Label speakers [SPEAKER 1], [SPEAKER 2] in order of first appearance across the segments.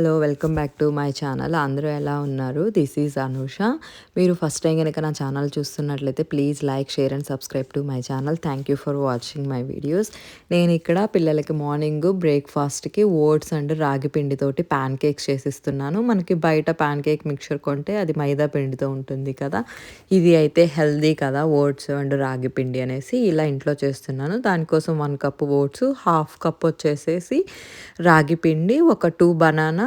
[SPEAKER 1] Hello welcome back to my channel. అందరూ ఎలా ఉన్నారు? This is Anusha. మీరు ఫస్ట్ టైం కనుక నా ఛానల్ చూస్తున్నట్లయితే please like share and subscribe to my channel. Thank you for watching my videos నేను ఇక్కడ పిల్లలకి మార్నింగ్ బ్రేక్ఫాస్ట్కి ఓట్స్ అండ్ రాగి పిండితోటి ప్యాన్ కేక్స్ చేసిస్తున్నాను. మనకి బయట ప్యాన్ కేక్ మిక్చర్ కొంటే అది మైదా పిండితో ఉంటుంది కదా. ఇది అయితే హెల్దీ కదా ఓట్స్ అండ్ రాగి పిండి అనేసి ఇలా ఇంట్లో చేస్తున్నాను. దానికోసం one cup oats half cup వచ్చేసేసి రాగి పిండి ఒక టూ బనానా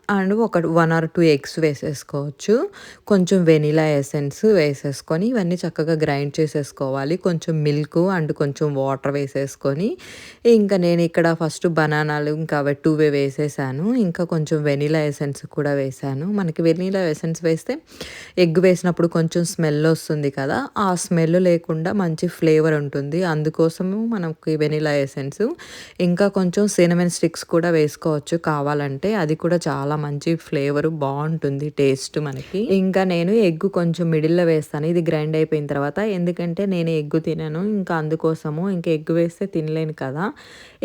[SPEAKER 1] అండ్ ఒక వన్ ఆర్ టూ ఎగ్స్ వేసేసుకోవచ్చు. కొంచెం వెనిలా ఎసెన్స్ వేసేసుకొని ఇవన్నీ చక్కగా గ్రైండ్ చేసేసుకోవాలి. కొంచెం మిల్క్ అండ్ కొంచెం వాటర్ వేసేసుకొని. ఇంకా నేను ఇక్కడ ఫస్ట్ బనానాలు ఇంకా అవి టూవే వేసేసాను. ఇంకా కొంచెం వెనిలా ఎసెన్స్ కూడా వేసాను. మనకి వెనిలా ఎసెన్స్ వేస్తే ఎగ్ వేసినప్పుడు కొంచెం స్మెల్ వస్తుంది కదా ఆ స్మెల్ లేకుండా మంచి ఫ్లేవర్ ఉంటుంది. అందుకోసము మనకి వెనిలా ఎసెన్స్. ఇంకా కొంచెం సినమన్ స్టిక్స్ కూడా వేసుకోవచ్చు కావాలంటే. అది కూడా చాలా మంచి ఫ్లేవర్ బాగుంటుంది టేస్ట్ మనకి. ఇంకా నేను ఎగ్ కొంచెం మిడిల్లో వేస్తాను. ఇది గ్రైండ్ అయిపోయిన తర్వాత ఎందుకంటే నేను ఎగ్ తినను ఇంకా అందుకోసము ఇంకా ఎగ్ వేస్తే తినలేను కదా.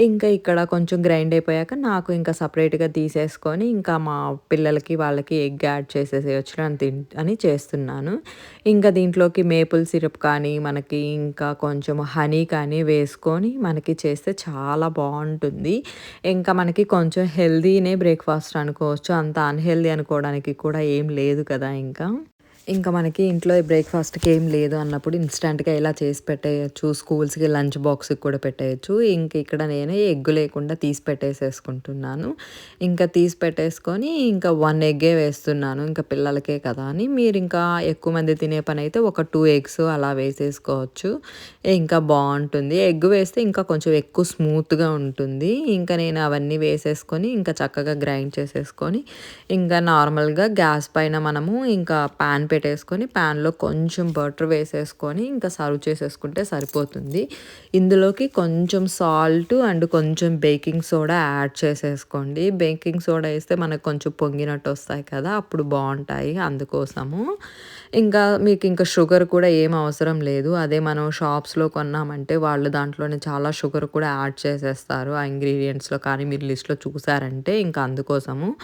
[SPEAKER 1] ఇంకా ఇక్కడ కొంచెం గ్రైండ్ అయిపోయాక నాకు ఇంకా సపరేట్గా తీసేసుకొని ఇంకా మా పిల్లలకి వాళ్ళకి ఎగ్ యాడ్ చేసేసేయచ్చు అని తిన్ అని చేస్తున్నాను. ఇంకా దీంట్లోకి మేపుల్ సిరప్ కానీ మనకి ఇంకా కొంచెం హనీ కానీ వేసుకొని మనకి చేస్తే చాలా బాగుంటుంది. ఇంకా మనకి కొంచెం హెల్దీనే బ్రేక్ఫాస్ట్ అనుకోవచ్చు. అంత అన్హెల్దీ అనుకోవడానికి కూడా ఏం లేదు కదా ఇంకా. ఇంకా మనకి ఇంట్లో బ్రేక్ఫాస్ట్కి ఏం లేదు అన్నప్పుడు ఇన్స్టెంట్గా ఇలా చేసి పెట్టేయచ్చు. స్కూల్స్కి లంచ్ బాక్స్కి కూడా పెట్టేయచ్చు. ఇంక ఇక్కడ నేను ఎగ్ లేకుండా తీసి పెట్టేసేసుకుంటున్నాను. ఇంకా తీసి పెట్టేసుకొని ఇంకా వన్ ఎగ్గే వేస్తున్నాను. ఇంకా పిల్లలకే కదా అని. మీరు ఇంకా ఎక్కువ మంది తినే పని అయితే ఒక టూ ఎగ్స్ అలా వేసేసుకోవచ్చు. ఇంకా బాగుంటుంది. ఎగ్ వేస్తే ఇంకా కొంచెం ఎక్కువ స్మూత్గా ఉంటుంది. ఇంకా నేను అవన్నీ వేసేసుకొని ఇంకా చక్కగా గ్రైండ్ చేసేసుకొని ఇంకా నార్మల్గా గ్యాస్ పైన మనము ఇంకా ప్యాన్ పెట్టేసుకొని ప్యాన్లో కొంచెం బటర్ వేసేసుకొని ఇంకా సర్వ్ చేసేసుకుంటే సరిపోతుంది. ఇందులోకి కొంచెం సాల్ట్ అండ్ కొంచెం బేకింగ్ సోడా యాడ్ చేసేసుకోండి. బేకింగ్ సోడా వేస్తే మనకు కొంచెం పొంగినట్టు వస్తాయి కదా అప్పుడు బాగుంటాయి అందుకోసము. ఇంకా మీకు ఇంకా షుగర్ కూడా ఏం అవసరం లేదు. అదే మనం షాప్స్లో కొన్నామంటే వాళ్ళు దాంట్లోనే చాలా షుగర్ కూడా యాడ్ చేసేస్తారు. ఆ ఇంగ్రీడియంట్స్లో కానీ మీరు లిస్ట్లో చూసారంటే ఇంకా అందుకోసము.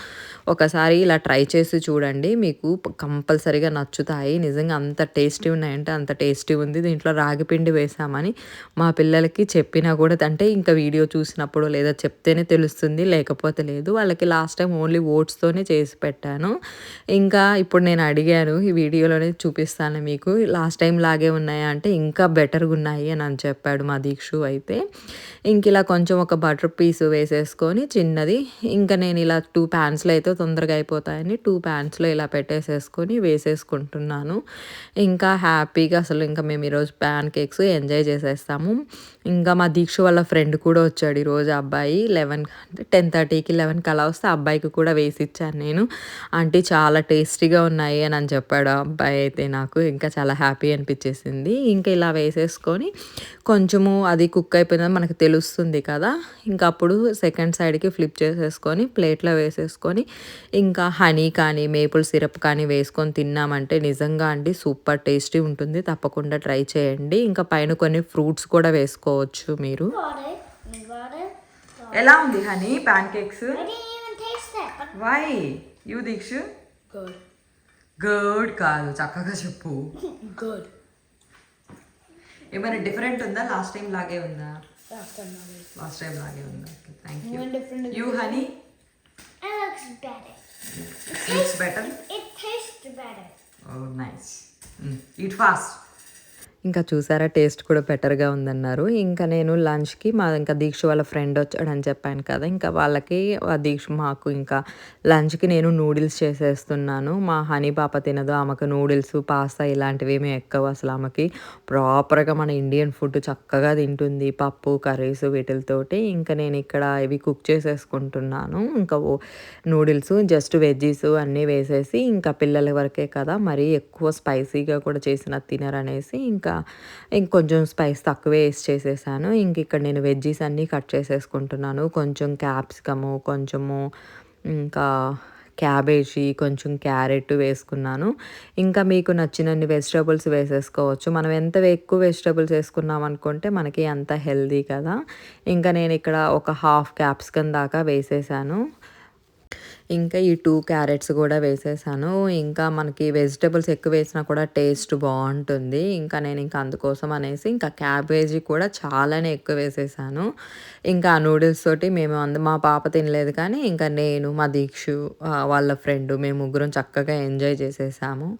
[SPEAKER 1] ఒకసారి ఇలా ట్రై చేసి చూడండి. మీకు కంపల్సరీగా నచ్చుతాయి. నిజంగా అంత టేస్టీ ఉన్నాయంటే అంత టేస్టీ ఉంది. దీంట్లో రాగి పిండి వేసామని మా పిల్లలకి చెప్పినా కూడా అంటే ఇంకా వీడియో చూసినప్పుడు లేదా చెప్తేనే తెలుస్తుంది. లేకపోతే లేదు. వాళ్ళకి లాస్ట్ టైం ఓన్లీ ఓట్స్తోనే చేసి పెట్టాను. ఇంకా ఇప్పుడు నేను అడిగాను ఈ వీడియోలో వీడియోలోనే చూపిస్తాను మీకు. లాస్ట్ టైం లాగే ఉన్నాయా అంటే ఇంకా బెటర్గా ఉన్నాయి అని అని చెప్పాడు మా దీక్షు అయితే. ఇంక ఇలా కొంచెం ఒక బటర్ పీస్ వేసేసుకొని చిన్నది ఇంకా నేను ఇలా టూ ప్యాన్స్లో అయితే తొందరగా అయిపోతాయని టూ ప్యాన్స్లో ఇలా పెట్టేసేసుకొని వేసేసుకుంటున్నాను. ఇంకా హ్యాపీగా అసలు ఇంకా మేము ఈరోజు ప్యాన్ కేక్స్ ఎంజాయ్ చేసేస్తాము. ఇంకా మా దీక్ష వాళ్ళ ఫ్రెండ్ కూడా వచ్చాడు ఈరోజు అబ్బాయి లెవెన్ అంటే టెన్ థర్టీకి లెవెన్కి అలా వస్తే అబ్బాయికి కూడా వేసి ఇచ్చాను నేను. అంటే చాలా టేస్టీగా ఉన్నాయి అని అని చెప్పాడు అబ్బాయి అబ్బాయి అయితే నాకు ఇంకా చాలా హ్యాపీ అనిపించేసింది. ఇంకా ఇలా వేసేసుకొని కొంచెము అది కుక్ అయిపోయిందని మనకు తెలుస్తుంది కదా ఇంకా అప్పుడు సెకండ్ సైడ్కి ఫ్లిప్ చేసేసుకొని ప్లేట్లో వేసేసుకొని ఇంకా హనీ కానీ మేపుల్ సిరప్ కానీ వేసుకొని తిన్నామంటే నిజంగా అండి సూపర్ టేస్టీ ఉంటుంది. తప్పకుండా ట్రై చేయండి. ఇంకా పైన కొన్ని ఫ్రూట్స్ కూడా వేసుకోవచ్చు మీరు. ఎలా ఉంది honey? Pan cakes why you Deeksha. Good కాదు చక్కగా చెప్పు.
[SPEAKER 2] గుడ్
[SPEAKER 1] ఏమైనా డిఫరెంట్ ఉందా? లాస్ట్ టైం లాగే ఉందా? లాస్ట్ టైం లాగే. ఉందా? Thank you you honey it's better
[SPEAKER 2] it taste better
[SPEAKER 1] oh nice it fast ఇంకా చూసారా టేస్ట్ కూడా బెటర్గా ఉందన్నారు. ఇంకా నేను లంచ్కి మా ఇంకా దీక్ష వాళ్ళ ఫ్రెండ్ వచ్చాడని చెప్పాను కదా ఇంకా వాళ్ళకి ఆ దీక్ష మాకు ఇంకా లంచ్కి నేను నూడిల్స్ చేసేస్తున్నాను. మా హనీ పాప తినదు ఆమెకు నూడిల్స్ పాస్తా ఇలాంటివి ఏమి ఎక్కవు. అసలు ఆమెకి ప్రాపర్గా మన ఇండియన్ ఫుడ్ చక్కగా తింటుంది పప్పు కర్రీస్ వీటితోటి. ఇంకా నేను ఇక్కడ ఇవి కుక్ చేసేసుకుంటున్నాను. ఇంకా నూడిల్స్ జస్ట్ వెజ్జీస్ అన్నీ వేసేసి ఇంకా పిల్లల వరకే కదా మరీ ఎక్కువ స్పైసీగా కూడా చేసిన తినరనేసి ఇంకా ఇంకా ఇంకొంచెం స్పైస్ తక్కువే వేసి చేసేసాను. ఇంక ఇక్కడ నేను వెజ్జీస్ అన్నీ కట్ చేసేసుకుంటున్నాను. కొంచెం క్యాప్సికము కొంచెము ఇంకా క్యాబేజీ కొంచెం క్యారెట్ వేసుకున్నాను. ఇంకా మీకు నచ్చినన్ని వెజిటేబుల్స్ వేసేసుకోవచ్చు. మనం ఎంత ఎక్కువ వెజిటేబుల్స్ వేసుకున్నాం అనుకుంటే మనకి అంత హెల్దీ కదా. ఇంకా నేను ఇక్కడ ఒక హాఫ్ క్యాప్సికమ్ దాకా వేసేసాను. ఇంకా ఈ టూ క్యారెట్స్ కూడా వేసేసాను. ఇంకా మనకి వెజిటబుల్స్ ఎక్కువ వేసినా కూడా టేస్ట్ బాగుంటుంది. ఇంకా నేను ఇంకా అందుకోసం అనేసి ఇంకా క్యాబేజీ కూడా చాలానే ఎక్కువ వేసేసాను. ఇంకా ఆ నూడిల్స్ తోటి మేము అంద మా పాప తినలేదు కానీ ఇంకా నేను మా దీక్షు వాళ్ళ ఫ్రెండ్ మేము ముగ్గురం చక్కగా ఎంజాయ్ చేసేసాము.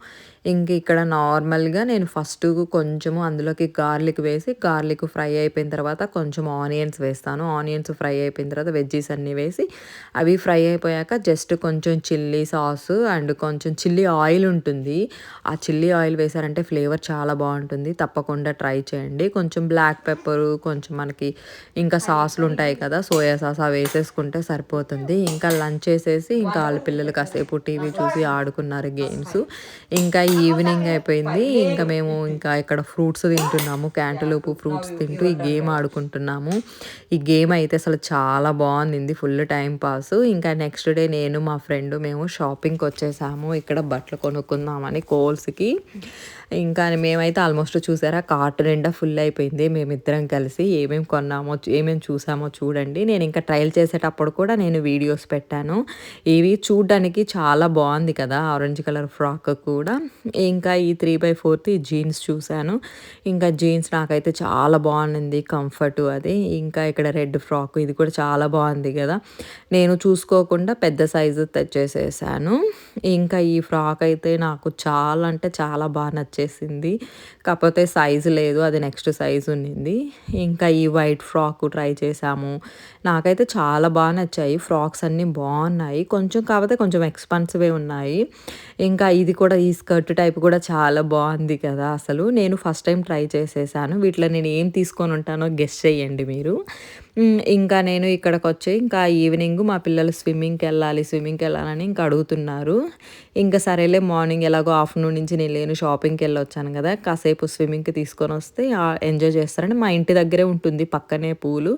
[SPEAKER 1] ఇంక ఇక్కడ నార్మల్గా నేను ఫస్ట్ కొంచెము అందులోకి గార్లిక్ వేసి గార్లిక్ ఫ్రై అయిపోయిన తర్వాత కొంచెం ఆనియన్స్ వేస్తాను. ఆనియన్స్ ఫ్రై అయిపోయిన తర్వాత వెజ్జీస్ అన్నీ వేసి అవి ఫ్రై అయిపోయాక జస్ట్ కొంచెం చిల్లీ సాస్ అండ్ కొంచెం చిల్లీ ఆయిల్ ఉంటుంది. ఆ చిల్లీ ఆయిల్ వేసారంటే ఫ్లేవర్ చాలా బాగుంటుంది. తప్పకుండా ట్రై చేయండి. కొంచెం బ్లాక్ పెప్పరు కొంచెం మనకి ఇంకా సాసులు ఉంటాయి కదా సోయా సాస్ అవి వేసేసుకుంటే సరిపోతుంది. ఇంకా లంచ్ చేసేసి ఇంకా వాళ్ళ పిల్లలు కాసేపు టీవీ చూసి ఆడుకున్నారు గేమ్స్. ఇంకా ఈవినింగ్ అయిపోయింది. ఇంకా మేము ఇంకా ఇక్కడ ఫ్రూట్స్ తింటున్నాము. క్యాంటలోపు ఫ్రూట్స్ తింటూ ఈ గేమ్ ఆడుకుంటున్నాము. ఈ గేమ్ అయితే అసలు చాలా బాగుంది ఫుల్ టైం పాస్. ఇంకా నెక్స్ట్ డే నేను మా ఫ్రెండ్ మేము షాపింగ్కి వచ్చేసాము. ఇక్కడ బట్టలు కొనుక్కుందామని కోల్స్కి. ఇంకా మేమైతే ఆల్మోస్ట్ చూసారా కార్ట్ నిండా ఫుల్ అయిపోయింది. మేమిద్దరం కలిసి ఏమేమి కొన్నామో ఏమేమి చూసామో చూడండి. నేను ఇంకా ట్రయల్ చేసేటప్పుడు కూడా నేను వీడియోస్ పెట్టాను. ఇవి చూడడానికి చాలా బాగుంది కదా ఆరెంజ్ కలర్ ఫ్రాక్ కూడా. ఇంకా ఈ త్రీ బై ఫోర్త్ ఈ జీన్స్ చూశాను. ఇంకా జీన్స్ నాకైతే చాలా బాగుంది కంఫర్ట్ అది. ఇంకా ఇక్కడ రెడ్ ఫ్రాక్ ఇది కూడా చాలా బాగుంది కదా. నేను చూసుకోకుండా పెద్ద సైజు తెచ్చేసేసాను. ఇంకా ఈ ఫ్రాక్ అయితే నాకు చాలా అంటే చాలా బాగా నచ్చేసింది. కాకపోతే సైజు లేదు అది నెక్స్ట్ సైజు ఉన్నింది. ఇంకా ఈ వైట్ ఫ్రాక్ ట్రై చేసాము నాకైతే చాలా బాగా నచ్చాయి. ఫ్రాక్స్ అన్నీ బాగున్నాయి. కొంచెం కాకపోతే కొంచెం ఎక్స్పెన్సివే ఉన్నాయి. ఇంకా ఇది కూడా ఈ స్కర్ట్ టైప్ కూడా చాలా బాగుంది కదా అసలు. నేను ఫస్ట్ టైం ట్రై చేసేసాను. వీటిలో నేను ఏం తీసుకొని ఉంటానో గెస్ట్ చేయండి మీరు. ఇంకా నేను ఇక్కడికి వచ్చి ఇంకా ఈవినింగ్ మా పిల్లలు స్విమ్మింగ్కి వెళ్ళాలి స్విమ్మింగ్కి వెళ్ళాలని ఇంకా అడుగుతున్నారు. ఇంకా సరేలే మార్నింగ్ ఎలాగో ఆఫ్టర్నూన్ నుంచి నేను లేను షాపింగ్కి వెళ్ళొచ్చాను కదా కాసేపు స్విమ్మింగ్కి తీసుకొని వస్తే ఎంజాయ్ చేస్తారంటే మా ఇంటి దగ్గరే ఉంటుంది పక్కనే పూలు.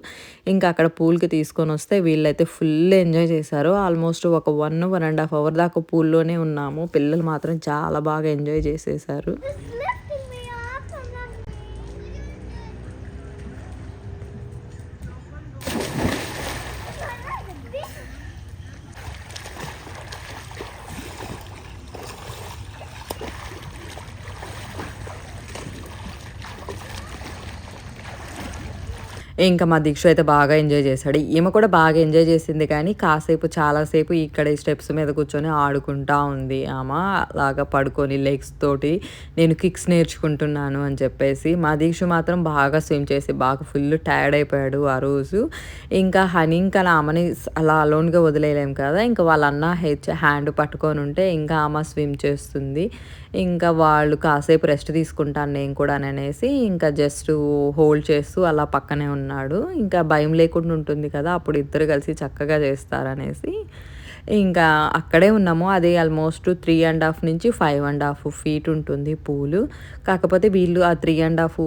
[SPEAKER 1] ఇంకా అక్కడ పూల్కి తీసుకొని వస్తే వీళ్ళైతే ఫుల్ ఎంజాయ్ చేశారు. ఆల్మోస్ట్ ఒక one one and half hour దాకా పూల్లోనే ఉన్నాము. పిల్లలు మాత్రం చాలా బాగా ఎంజాయ్ చేసేసారు. ఇంకా మా దీక్ష అయితే బాగా ఎంజాయ్ చేశాడు. ఈమె కూడా బాగా ఎంజాయ్ చేసింది కానీ కాసేపు చాలాసేపు ఇక్కడ స్టెప్స్ మీద కూర్చొని ఆడుకుంటా ఉంది. ఆమె అలాగా పడుకొని లెగ్స్ తోటి నేను కిక్స్ నేర్చుకుంటున్నాను అని చెప్పేసి మా దీక్ష మాత్రం బాగా స్విమ్ చేసి బాగా ఫుల్ టైర్డ్ అయిపోయాడు ఆ రోజు. ఇంకా హనీ ఇంకా ఆమెని అలా అలోన్గా వదిలేయలేం కదా ఇంకా వాళ్ళ అన్న హెచ్ హ్యాండ్ పట్టుకొని ఉంటే ఇంకా ఆమె స్విమ్ చేస్తుంది. ఇంకా వాళ్ళు కాసేపు రెస్ట్ తీసుకుంటాను నేను కూడా అని అనేసి ఇంకా జస్ట్ హోల్డ్ చేస్తూ అలా పక్కనే ఉన్నాడు. ఇంకా భయం లేకుండా ఉంటుంది కదా అప్పుడు ఇద్దరు కలిసి చక్కగా చేస్తారనేసి ఇంకా అక్కడే ఉన్నాము. అది ఆల్మోస్ట్ త్రీ అండ్ హాఫ్ నుంచి ఫైవ్ అండ్ హాఫ్ ఫీట్ ఉంటుంది పూలు. కాకపోతే వీళ్ళు ఆ త్రీ అండ్ హాఫ్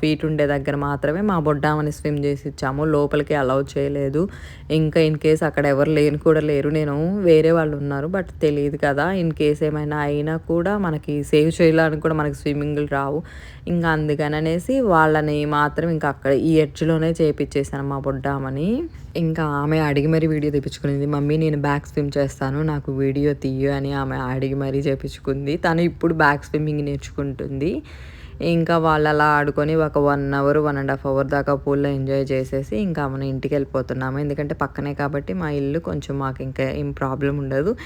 [SPEAKER 1] ఫీట్ ఉండే దగ్గర మాత్రమే మా బొడ్డామని స్విమ్ చేసి ఇచ్చాము. లోపలికి అలౌ చేయలేదు. ఇంకా ఇన్ కేస్ అక్కడ ఎవరు లేని కూడా లేరు. నేను వేరే వాళ్ళు ఉన్నారు బట్ తెలియదు కదా. ఇన్ కేస్ ఏమైనా అయినా కూడా మనకి సేవ్ చేయడానికి కూడా మనకి స్విమ్మింగ్లు రావు. ఇంకా అందుకని అనేసి వాళ్ళని మాత్రం ఇంకా అక్కడ ఈ ఎడ్జ్లోనే చేపించేసాను మా బొడ్డామని. ఇంకా ఆమె అడిగి మరీ వీడియో తెప్పించుకునేది మమ్మీ నేను బ్యాక్ స్విమ్ చేస్తాను నాకు వీడియో తీయు అని ఆమె అడిగి మరీ చేపించుకుంది. తను ఇప్పుడు బ్యాక్ స్విమ్మింగ్ నేర్చుకుంటుంది. ఇంకా వాళ్ళు అలా ఆడుకొని ఒక one hour one and half hour దాకా పూల్లో ఎంజాయ్ చేసేసి ఇంకా మనం ఇంటికి వెళ్ళిపోతున్నాము. ఎందుకంటే పక్కనే కాబట్టి మా ఇల్లు కొంచెం మాకు ఇంకా ఏం ప్రాబ్లం ఉండదు.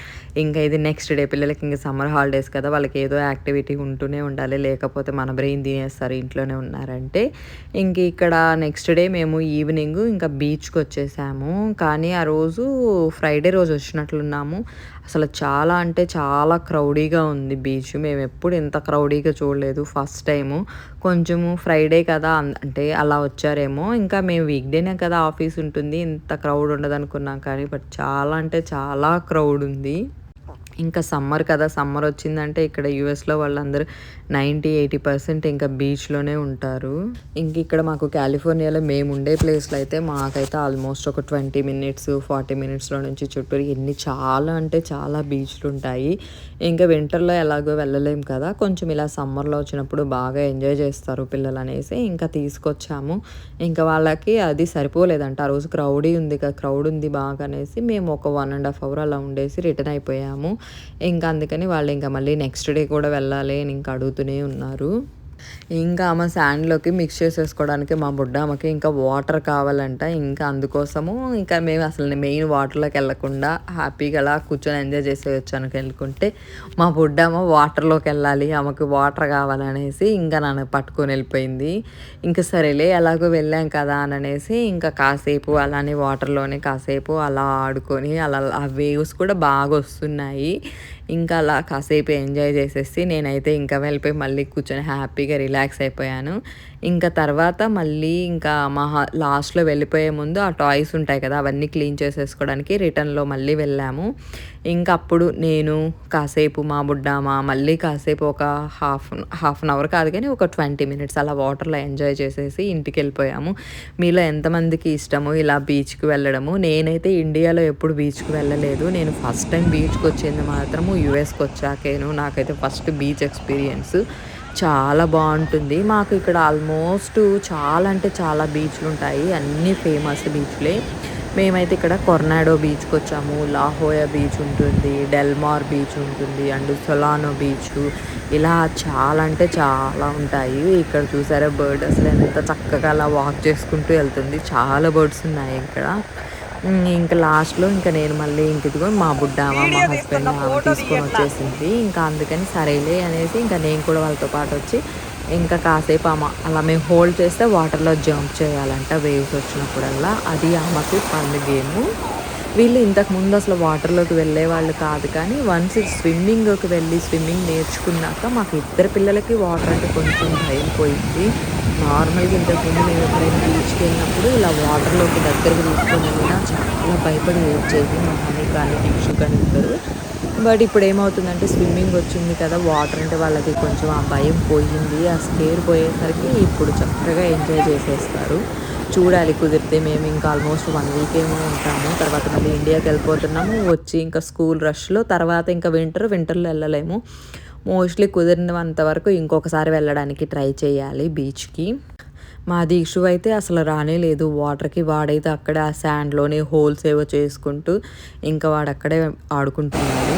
[SPEAKER 1] ఇంకా ఇది నెక్స్ట్ డే పిల్లలకి ఇంకా సమ్మర్ హాలిడేస్ కదా వాళ్ళకి ఏదో యాక్టివిటీ ఉంటూనే ఉండాలి. లేకపోతే మన బ్రెయిన్ తినేస్తారు ఇంట్లోనే ఉన్నారంటే. ఇంక ఇక్కడ నెక్స్ట్ డే మేము ఈవినింగ్ ఇంకా బీచ్కి వచ్చేసాము. కానీ ఆ రోజు ఫ్రైడే రోజు వచ్చినట్లున్నాము. అసలు చాలా అంటే చాలా క్రౌడీగా ఉంది బీచ్. మేము ఎప్పుడు ఇంత క్రౌడీగా చూడలేదు ఫస్ట్ టైము. కొంచెము ఫ్రైడే కదా అంటే అలా వచ్చారేమో. ఇంకా మేము వీక్ డేనే కదా ఆఫీస్ ఉంటుంది. ఇంత క్రౌడ్ ఉండదు అనుకున్నాం కానీ బట్ చాలా అంటే చాలా క్రౌడ్ ఉంది. ఇంకా సమ్మర్ కదా సమ్మర్ వచ్చిందంటే ఇక్కడ యూఎస్లో వాళ్ళందరూ నైంటీ ఎయిటీ పర్సెంట్ ఇంకా బీచ్లోనే ఉంటారు. ఇంక ఇక్కడ మాకు కాలిఫోర్నియాలో మేము ఉండే ప్లేస్లో అయితే మాకైతే ఆల్మోస్ట్ ఒక ట్వంటీ మినిట్స్ ఫార్టీ మినిట్స్లో నుంచి చుట్టూరు ఎన్ని చాలా అంటే చాలా బీచ్లు ఉంటాయి. ఇంకా వింటర్లో ఎలాగో వెళ్ళలేము కదా కొంచెం ఇలా సమ్మర్లో వచ్చినప్పుడు బాగా ఎంజాయ్ చేస్తారు పిల్లలు అనేసి ఇంకా తీసుకొచ్చాము. ఇంకా వాళ్ళకి అది సరిపోలేదంట ఆ రోజు క్రౌడీ ఉంది కదా క్రౌడ్ ఉంది బాగా అనేసి మేము ఒక వన్ అండ్ హాఫ్ అవర్ అలా ఉండేసి రిటర్న్ అయిపోయాము. ఇంకా అందుకని వాళ్ళు ఇంకా మళ్ళీ నెక్స్ట్ డే కూడా వెళ్ళాలి అని ఇంకా చెబుతూనే ఉన్నారు. ఇంకా ఆమె శాండ్లోకి మిక్స్ చేసేసుకోవడానికి మా బుడ్డ ఆమెకి ఇంకా వాటర్ కావాలంట. ఇంకా అందుకోసము ఇంకా మేము అసలు మెయిన్ వాటర్లోకి వెళ్ళకుండా హ్యాపీగా అలా కూర్చొని ఎంజాయ్ చేసేయచ్చు అని వెళ్ళుకుంటే మా బుడ్డ వాటర్లోకి వెళ్ళాలి ఆమెకు వాటర్ కావాలనేసి ఇంకా నన్ను పట్టుకొని వెళ్ళిపోయింది. ఇంకా సరేలే ఎలాగో వెళ్ళాం కదా అని అనేసి ఇంకా కాసేపు అలానే వాటర్లోనే కాసేపు అలా ఆడుకొని అలా ఆ వేవ్స్ కూడా బాగా వస్తున్నాయి. ఇంకా అలా కాసేపు ఎంజాయ్ చేసేసి నేనైతే ఇంకా వెళ్ళిపోయి మళ్ళీ కూర్చొని హ్యాపీగా రిలాక్స్ రిలాక్స్ అయిపోయాను. ఇంకా తర్వాత మళ్ళీ ఇంకా మా లాస్ట్లో వెళ్ళిపోయే ముందు ఆ టాయ్స్ ఉంటాయి కదా అవన్నీ క్లీన్ చేసేసుకోవడానికి రిటర్న్లో మళ్ళీ వెళ్ళాము. ఇంకా అప్పుడు నేను కాసేపు మా బుడ్డామా మళ్ళీ కాసేపు ఒక హాఫ్ హాఫ్ అన్ అవర్ కాదు కానీ ఒక ట్వంటీ మినిట్స్ అలా వాటర్లో ఎంజాయ్ చేసేసి ఇంటికి వెళ్ళిపోయాము. మీలో ఎంతమందికి ఇష్టము ఇలా బీచ్కి వెళ్ళడము? నేనైతే ఇండియాలో ఎప్పుడు బీచ్కి వెళ్ళలేదు. నేను ఫస్ట్ టైం బీచ్కి వచ్చింది మాత్రము యుఎస్కి వచ్చాకేను. నాకైతే ఫస్ట్ బీచ్ ఎక్స్పీరియన్స్. చాలా బాగుంటుంది. మాకు ఇక్కడ ఆల్మోస్ట్ చాలా అంటే చాలా బీచ్లు ఉంటాయి అన్నీ ఫేమస్ బీచ్లే. మేమైతే ఇక్కడ కొర్నాడో బీచ్కి వచ్చాము లాహోయా బీచ్ ఉంటుంది డెల్మార్ బీచ్ ఉంటుంది అండ్ సొలానో బీచ్. ఇలా చాలా అంటే చాలా ఉంటాయి. ఇక్కడ చూసారా బర్డ్ అసలు ఎంత చక్కగా అలా వాక్ చేసుకుంటూ వెళ్తుంది. చాలా బర్డ్స్ ఉన్నాయి ఇక్కడ. ఇంకా లాస్ట్లో ఇంకా నేను మళ్ళీ ఇంక ఇదిగో మా బుడ్డామ మా హస్బెండ్ ఆమె తీసుకొని వచ్చేసింది. ఇంకా అందుకని సరేలే అనేసి ఇంకా నేను కూడా వాళ్ళతో పాటు వచ్చి ఇంకా కాసేపు ఆమె అలా మేము హోల్డ్ చేస్తే వాటర్లో జంప్ చేయాలంట వేవ్స్ వచ్చినప్పుడల్లా. అది ఆమెకి పండు గేము. వీళ్ళు ఇంతకు ముందు అసలు వాటర్లోకి వెళ్ళే వాళ్ళు కాదు కానీ వన్స్ స్విమ్మింగ్కి వెళ్ళి స్విమ్మింగ్ నేర్చుకున్నాక మాకు ఇద్దరు పిల్లలకి వాటర్ అంటే కొంచెం భయం పోయింది. నార్మల్గా ఇంతకు ముందు మేము ఎప్పుడైనా బీచ్కి వెళ్ళినప్పుడు ఇలా వాటర్లోకి దగ్గరకు తీసుకొని వెళ్ళినా చాలా భయపడి వచ్చేది మా మమ్మీ కానీ దీక్షు కానీ ఇద్దరు బట్ ఇప్పుడు ఏమవుతుందంటే స్విమ్మింగ్ వచ్చింది కదా వాటర్ అంటే వాళ్ళకి కొంచెం ఆ భయం పోయింది. ఆ స్కేర్ పోయేసరికి ఇప్పుడు చక్కగా ఎంజాయ్ చేసేస్తారు. చూడాలి కుదిరితే మేము ఇంకా ఆల్మోస్ట్ వన్ వీక్ ఏమో ఉంటాము. తర్వాత మళ్ళీ ఇండియాకి వెళ్ళిపోతున్నాము. వచ్చి ఇంకా స్కూల్ రష్లో తర్వాత ఇంకా వింటర్ వింటర్లో వెళ్ళలేము. మోస్ట్లీ కుదిరినంత వరకు ఇంకొకసారి వెళ్ళడానికి ట్రై చేయాలి బీచ్కి మా దీక్షు అయితే అసలు రానే లేదు. వాటర్కి వాడైతే అక్కడే ఆ శాండ్లోనే హోల్స్ ఏవో చేసుకుంటూ ఇంకా వాడు అక్కడే ఆడుకుంటున్నాడు.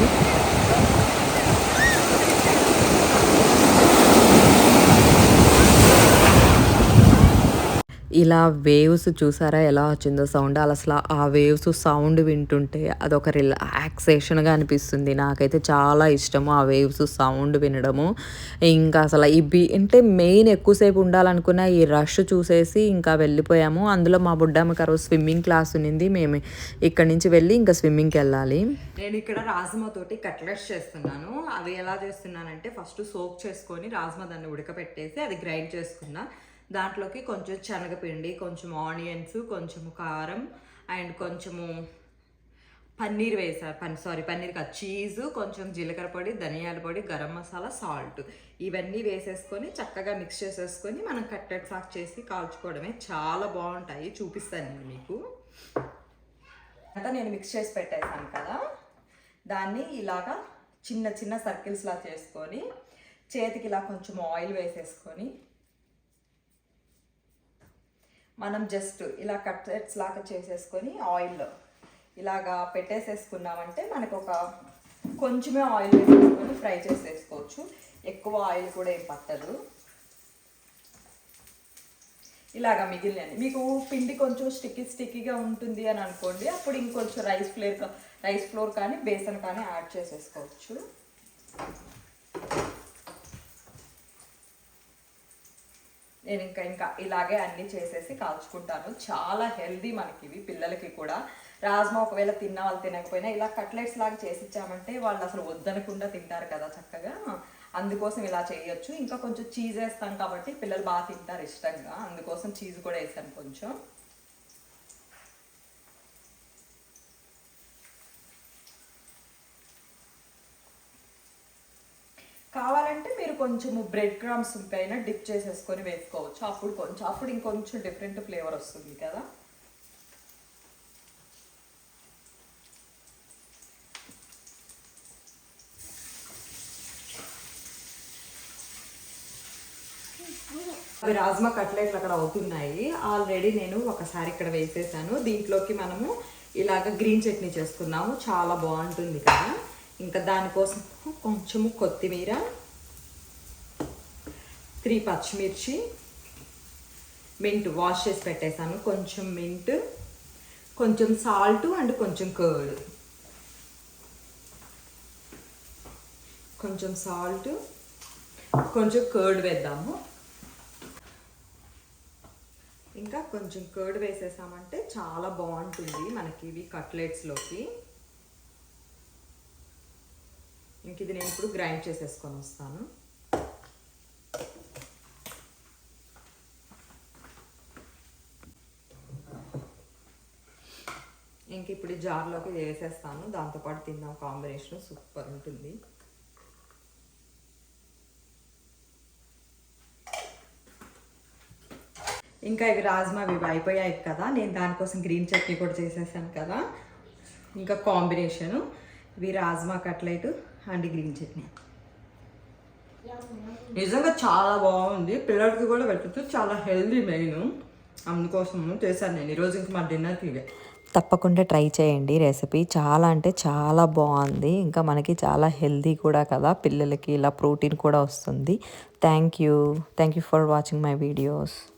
[SPEAKER 1] ఇలా వేవ్స్ చూసారా? ఎలా వచ్చిందో సౌండ్ అలా అసలు ఆ వేవ్స్ సౌండ్ వింటుంటే అదొక రిలాక్సేషన్గా అనిపిస్తుంది. నాకైతే చాలా ఇష్టము ఆ వేవ్స్ సౌండ్ వినడము. ఇంకా అసలు ఈ బీ అంటే మెయిన్ ఎక్కువసేపు ఉండాలనుకున్న ఈ రష్ చూసేసి ఇంకా వెళ్ళిపోయాము. అందులో మా బుడ్డమ్మకి ఆ రోజు స్విమ్మింగ్ క్లాస్ ఉన్నింది. మేము ఇక్కడ నుంచి వెళ్ళి ఇంకా స్విమ్మింగ్కి వెళ్ళాలి. నేను ఇక్కడ రాజ్మా తోటి కట్లెట్స్ చేస్తున్నాను. అవి ఎలా చేస్తున్నానంటే ఫస్ట్ సోక్ చేసుకొని రాజ్మా దాన్ని ఉడకపెట్టేసి అది గ్రైండ్ చేసుకున్నా. దాంట్లోకి కొంచెం శనగపిండి కొంచెం ఆనియన్స్ కొంచెము కారం అండ్ కొంచెము పన్నీర్ వేసారు. పన్ సారీ పన్నీర్ కాదు చీజ్ కొంచెం జీలకర్ర పొడి ధనియాల పొడి గరం మసాలా సాల్ట్. ఇవన్నీ వేసేసుకొని చక్కగా మిక్స్ చేసేసుకొని మనం కట్టెట్ సాక్ చేసి కాల్చుకోవడమే చాలా బాగుంటాయి. చూపిస్తాను నేను మీకు. అంతా నేను మిక్స్ చేసి పెట్టేసాను కదా. దాన్ని ఇలాగా చిన్న చిన్న సర్కిల్స్లా చేసుకొని చేతికి ఇలా కొంచెం ఆయిల్ వేసేసుకొని మనం జస్ట్ ఇలా కట్లెట్స్ లాగా చేసేసుకొని ఆయిల్లో ఇలాగా పెట్టేసేసుకున్నామంటే మనకు ఒక కొంచెమే ఆయిల్ వేసేసుకొని ఫ్రై చేసేసుకోవచ్చు. ఎక్కువ ఆయిల్ కూడా ఏం పట్టదు. ఇలాగా మిగిలినవి. మీకు పిండి కొంచెం స్టిక్కీ స్టిక్కీగా ఉంటుంది అని అనుకోండి అప్పుడు ఇంకొంచెం రైస్ ఫ్లేర్ రైస్ ఫ్లోర్ కానీ బేసన్ కానీ యాడ్ చేసేసుకోవచ్చు. నేను ఇంకా ఇంకా ఇలాగే అన్నీ చేసేసి కాల్చుకుంటాను. చాలా హెల్దీ మనకి ఇవి పిల్లలకి కూడా. రాజ్మా ఒకవేళ తిన్న వాళ్ళు తినకపోయినా ఇలా కట్లెట్స్ లాగా చేసి ఇచ్చామంటే వాళ్ళు అసలు వద్దనకుండా తింటారు కదా చక్కగా. అందుకోసం ఇలా చేయొచ్చు. ఇంకా కొంచెం చీజ్ వేస్తాం కాబట్టి పిల్లలు బాగా తింటారు ఇష్టంగా. అందుకోసం చీజ్ కూడా వేసాను కొంచెం.
[SPEAKER 3] కొంచెము కొంచెం బ్రెడ్ క్రమ్స్ పైన డిప్ చేసేసుకొని వేసుకోవచ్చు. అప్పుడు కొంచెం అప్పుడు ఇంకొంచెం డిఫరెంట్ ఫ్లేవర్ వస్తుంది కదా. అవి రాజ్మా కట్లెట్లు అక్కడ అవుతున్నాయి. ఆల్రెడీ నేను ఒకసారి ఇక్కడ వేసేసాను. దీంట్లోకి మనము ఇలాగ గ్రీన్ చట్నీ చేసుకున్నాము. చాలా బాగుంటుంది కదా. ఇంకా దానికోసం కొంచెము కొత్తిమీర త్రీ పచ్చిమిర్చి మింట్ వాష్ చేసి పెట్టేశాను. కొంచెం మింట్ కొంచెం సాల్ట్ అండ్ కొంచెం కర్డ్ కొంచెం సాల్ట్ కొంచెం కర్డ్ వేద్దాము. ఇంకా కొంచెం కర్డ్ వేసేసామంటే చాలా బాగుంటుంది మనకి ఇవి కట్లెట్స్లోకి ఇంక ఇది నేను ఇప్పుడు గ్రైండ్ చేసేసుకొని వస్తాను. ఇంక ఇప్పుడు జార్లోకి వేసేస్తాను. దాంతోపాటు తిందాం కాంబినేషన్. సూపర్ ఉంటుంది. ఇంకా ఇవి రాజ్మా ఇవి అయిపోయాయి కదా. నేను దానికోసం గ్రీన్ చట్నీ కూడా చేసేసాను కదా. ఇంకా కాంబినేషను. ఇవి rajma cutlet and green chutney. నిజంగా చాలా బాగుంది. పిల్లలకి కూడా పెట్టచ్చు. చాలా హెల్దీ మెయిన్. అందుకోసం చేశాను నేను. ఈరోజు ఇంక మా డిన్నర్కి ఇవే.
[SPEAKER 1] తప్పకుండా ట్రై చేయండి రెసిపీ. చాలా అంటే చాలా బాగుంది. ఇంకా మనకి చాలా హెల్దీ కూడా కదా పిల్లలకి ఇలా ప్రోటీన్ కూడా వస్తుంది. Thank you. Thank you for watching my videos.